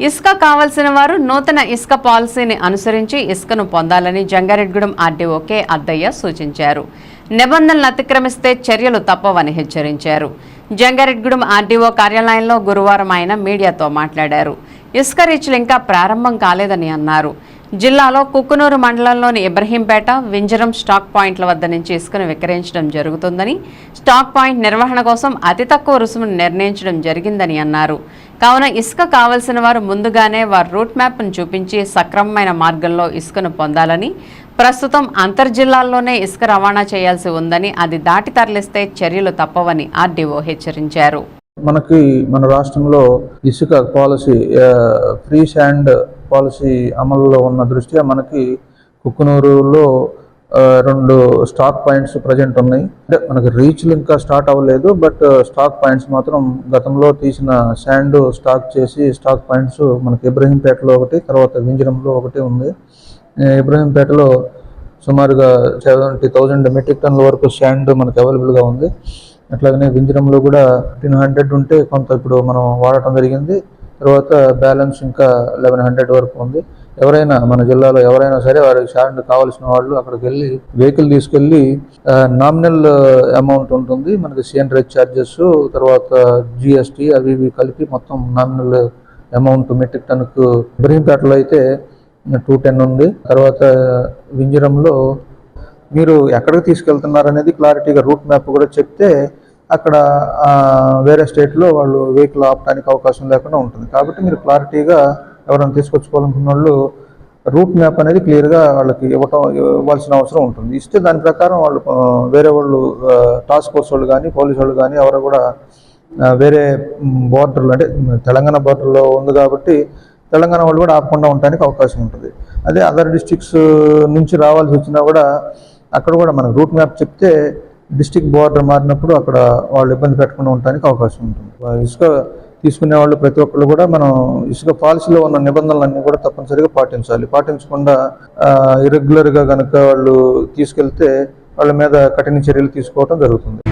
ఇసుక కావలసిన వారు నూతన ఇసుక పాలసీని అనుసరించి ఇసుకను పొందాలని జంగారెడ్గూడెం ఆర్డీఓ కె అద్దయ్య సూచించారు. నిబంధనలు అతిక్రమిస్తే చర్యలు తప్పవని హెచ్చరించారు. జంగారెడ్గూడెం ఆర్డీఓ కార్యాలయంలో గురువారం ఆయన మీడియాతో మాట్లాడారు. ఇసుక రీచ్లు ఇంకా ప్రారంభం కాలేదని అన్నారు. జిల్లాలో కుక్కునూరు మండలంలోని ఇబ్రహీంపేట వింజరం స్టాక్ పాయింట్ల వద్ద నుంచి ఇసుకను విక్రయించడం జరుగుతుందని స్టాక్ పాయింట్ నిర్వహణ కోసం అతి తక్కువ రుసుమును నిర్ణయించడం జరిగిందని అన్నారు. కావున ఇసుక కావలసిన వారు ముందుగానే వారి రూట్ మ్యాప్ను చూపించి సక్రమమైన మార్గంలో ఇసుకను పొందాలని ప్రస్తుతం అంతర్జిల్లాల్లోనే ఇసుక రవాణా చేయాల్సి ఉందని అది దాటి తరలిస్తే చర్యలు తప్పవని ఆర్డీఓ హెచ్చరించారు. మనకి మన రాష్ట్రంలో ఇసుక పాలసీ ఫ్రీ శాండ్ పాలసీ అమలులో ఉన్న దృష్ట్యా మనకి కుక్కునూరులో రెండు స్టాక్ పాయింట్స్ ప్రజెంట్ ఉన్నాయి. అంటే మనకి రీచ్లు ఇంకా స్టార్ట్ అవ్వలేదు బట్ స్టాక్ పాయింట్స్ మాత్రం గతంలో తీసిన శాండ్ స్టాక్ చేసి స్టాక్ పాయింట్స్ మనకి ఇబ్రహీంపేటలో ఒకటి తర్వాత వింజరంలో ఒకటి ఉంది. ఇబ్రహీంపేటలో సుమారుగా సెవెంటీ థౌజండ్ మెట్రిక్ టన్ల వరకు శాండ్ మనకు అవైలబుల్గా ఉంది. అట్లాగనే వింజరంలో కూడా ఫిఫ్టీన్ హండ్రెడ్ ఉంటే కొంత ఇప్పుడు మనం వాడటం జరిగింది. తర్వాత బ్యాలెన్స్ ఇంకా లెవెన్ హండ్రెడ్ వరకు ఉంది. ఎవరైనా మన జిల్లాలో ఎవరైనా సరే వారికి శాండ్ కావాల్సిన వాళ్ళు అక్కడికి వెళ్ళి వెహికల్ తీసుకెళ్ళి నామినల్ అమౌంట్ ఉంటుంది. మనకి సిఎన్ ఛార్జెస్ తర్వాత జిఎస్టీ అవి ఇవి కలిపి మొత్తం నామినల్ అమౌంట్ మెట్రిక్ టన్కు ఇబ్రహీంపేటలో అయితే టూ టెన్ ఉంది. తర్వాత వింజరంలో మీరు ఎక్కడికి తీసుకెళ్తున్నారు అనేది క్లారిటీగా రూట్ మ్యాప్ కూడా చెప్తే అక్కడ వేరే స్టేట్లో వాళ్ళు వెహికల్ ఆపడానికి అవకాశం లేకుండా ఉంటుంది. కాబట్టి మీరు క్లారిటీగా ఎవరైనా తీసుకొచ్చుకోవాలనుకున్న వాళ్ళు రూట్ మ్యాప్ అనేది క్లియర్గా వాళ్ళకి ఇవ్వటం ఇవ్వాల్సిన అవసరం ఉంటుంది. ఇస్తే దాని ప్రకారం వాళ్ళు వేరే వాళ్ళు టాస్క్ ఫోర్స్ వాళ్ళు కానీ పోలీసు వాళ్ళు కానీ ఎవరు కూడా వేరే బోర్డర్లు అంటే తెలంగాణ బోర్డర్లో ఉంది కాబట్టి తెలంగాణ వాళ్ళు కూడా ఆపకుండా ఉండడానికి అవకాశం ఉంటుంది. అదే అదర్ డిస్టిక్స్ నుంచి రావాల్సి వచ్చినా కూడా అక్కడ కూడా మనకు రూట్ మ్యాప్ చెప్తే డిస్టిక్ బోర్డర్ మారినప్పుడు అక్కడ వాళ్ళు ఇబ్బంది పెట్టకుండా ఉండడానికి అవకాశం ఉంటుంది. ఇసుక తీసుకునే వాళ్ళు ప్రతి ఒక్కళ్ళు కూడా మనం ఇసుక పాలసీలో ఉన్న నిబంధనలన్నీ కూడా తప్పనిసరిగా పాటించాలి. పాటించకుండా ఇరెగ్యులర్గా కనుక వాళ్ళు తీసుకెళ్తే వాళ్ళ మీద కఠిన చర్యలు తీసుకోవడం జరుగుతుంది.